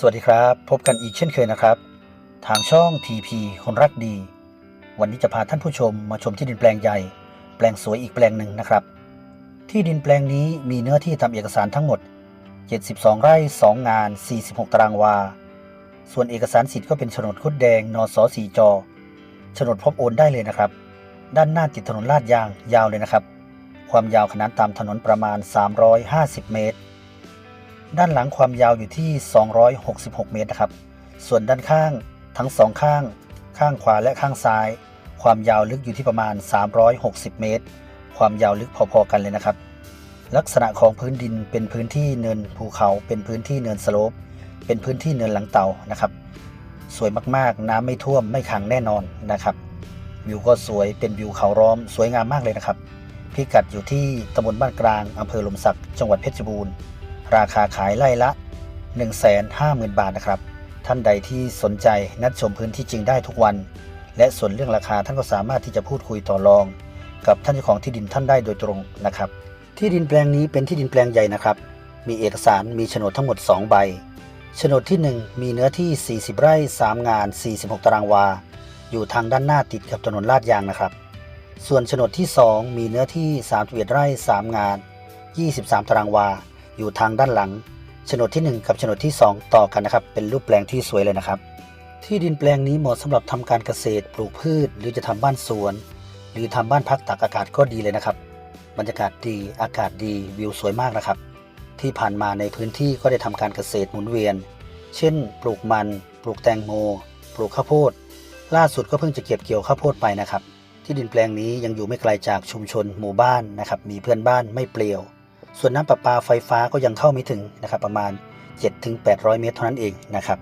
สวัสดีครับ พบกันอีกเช่นเคยนะครับ ทางช่อง TP คนรักดี วันนี้จะพาท่านผู้ชมมาชมที่ดินแปลงใหญ่ แปลงสวยอีกแปลงหนึ่งนะครับ ที่ดินแปลงนี้มีเนื้อที่ตาเอกสารทั้งหมด 72 ไร่ 2 งาน 46 ตารางวา ส่วนเอกสารสิทธิ์ก็เป็นโฉนดคุดแดงนสสีจอโฉนดพร้อมโอนได้เลยนะครับ ด้านหน้าติดถนนลาดยางยาวเลยนะครับ ความยาวขนานตามถนนประมาณ 350 เมตร ด้านหลังความยาวอยู่ที่ 266 เมตรนะครับ ส่วนด้านข้างทั้งสองข้าง ข้างขวาและข้างซ้าย ความยาวลึกอยู่ที่ประมาณ 360 เมตร ความยาวลึกพอๆกันเลยนะครับ ลักษณะของพื้นดินเป็นพื้นที่เนินภูเขา เป็นพื้นที่เนินสโลป เป็นพื้นที่เนินหลังเตานะครับ สวยมากๆ น้ำไม่ท่วมไม่ขังแน่นอนนะครับ วิวก็สวยเป็นวิวเขาร้อม สวยงามมากเลยนะครับ พิกัดอยู่ที่ตำบลบ้านกลางอำเภอหลมสักจังหวัดเพชรบูรณ์ ราคาขายไล่ละ 150,000 บาทนะครับ ท่านใดที่สนใจนัดชมพื้นที่จริงได้ทุกวัน และส่วนเรื่องราคาท่านก็สามารถที่จะพูดคุยต่อรอง กับท่านเจ้าของที่ดินท่านได้โดยตรงนะครับ ที่ดินแปลงนี้เป็นที่ดินแปลงใหญ่นะครับ มีเอกสารมีโฉนดทั้งหมด 2 ใบโฉนดที่ 1 มีเนื้อที่ 40 ไร่ 3 งาน 46 ตารางวา อยู่ทางด้านหน้าติดกับถนนลาดยางนะครับ ส่วนโฉนดที่ 2 มีเนื้อที่ 31 ไร่ 3 งาน 23 ตารางวา อยู่ทางด้านหลังโฉนดที่ 1 กับโฉนดที่ 2 ต่อกันนะครับ เป็นรูปแปลงที่สวยเลยนะครับ ที่ดินแปลงนี้เหมาะสำหรับทำการเกษตร ปลูกพืช หรือจะทำบ้านสวน หรือทำบ้านพักตากอากาศก็ดีเลยนะครับ บรรยากาศดีอากาศดีวิวสวยมากนะครับ ที่ผ่านมาในพื้นที่ก็ได้ทำการเกษตรหมุนเวียน เช่น ปลูกมัน ปลูกแตงโม ปลูกข้าวโพด ล่าสุดก็เพิ่งจะเก็บเกี่ยวข้าวโพดไปนะครับ ที่ดินแปลงนี้ยังอยู่ไม่ไกลจากชุมชนหมู่บ้านนะครับมีเพื่อนบ้านไม่เปลี่ยว ส่วนน้ำประปาไฟฟ้าก็ยังเข้าไม่ถึงนะครับประมาณ 7-800 เมตรเท่านั้นเองนะครับ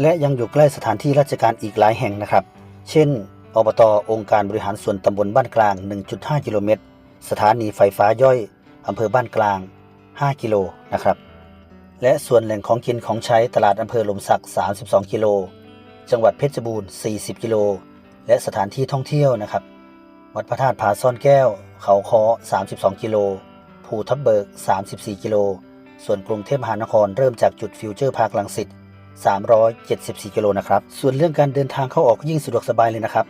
และยังอยู่ใกล้สถานที่ราชการอีกหลายแห่งนะครับ เช่นอบตองค์การบริหารส่วนตำบลบ้านกลาง 1.5 กิโลเมตร สถานีไฟฟ้าย่อยอำเภอบ้านกลาง 5 กิโลนะครับ และส่วนแหล่งของกินของใช้ตลาดอำเภอหลมสัก 32 กิโล จังหวัดเพชรบูรณ์ 40 กิโล และสถานที่ท่องเที่ยวนะครับ วัดพระธาตุผาซ่อนแก้ว เขาคอ32 กิโล ภูทับเบิก 34 กิโล ส่วนกรุงเทพมหานครเริ่มจากจุดฟิวเจอร์พาร์คลังสิต374 กิโลนะครับ ส่วนเรื่องการเดินทางเข้าออกยิ่งสะดวกสบายเลยนะครับ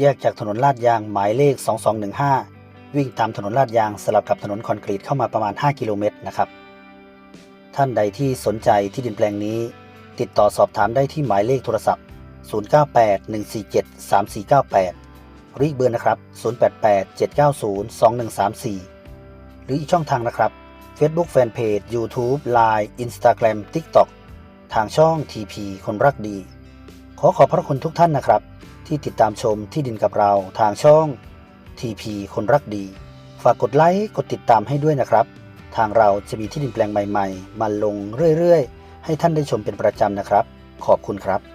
แยกจากถนนลาดยางหมายเลข 2215 วิ่งตามถนนลาดยางสลับกับถนนคอนกรีตเข้ามาประมาณ 5 กิโลเมตรนะครับ ท่านใดที่สนใจที่ดินแปลงนี้ ติดต่อสอบถามได้ที่หมายเลขโทรศัพท์ 0981473498หรืออีกเบอร์นะครับ 0887902134 หรืออีกช่องทางนะครับ Facebook Fanpage YouTube Line Instagram TikTok ทางช่อง TP คนรักดี ขอขอบพระคุณทุกท่านนะครับ ที่ติดตามชมที่ดินกับเราทางช่อง TP คนรักดี ฝากกดไลค์กดติดตามให้ด้วยนะครับ ทางเราจะมีที่ดินแปลงใหม่ ๆ มาลงเรื่อยๆ ให้ท่านได้ชมเป็นประจำนะครับ ขอบคุณครับ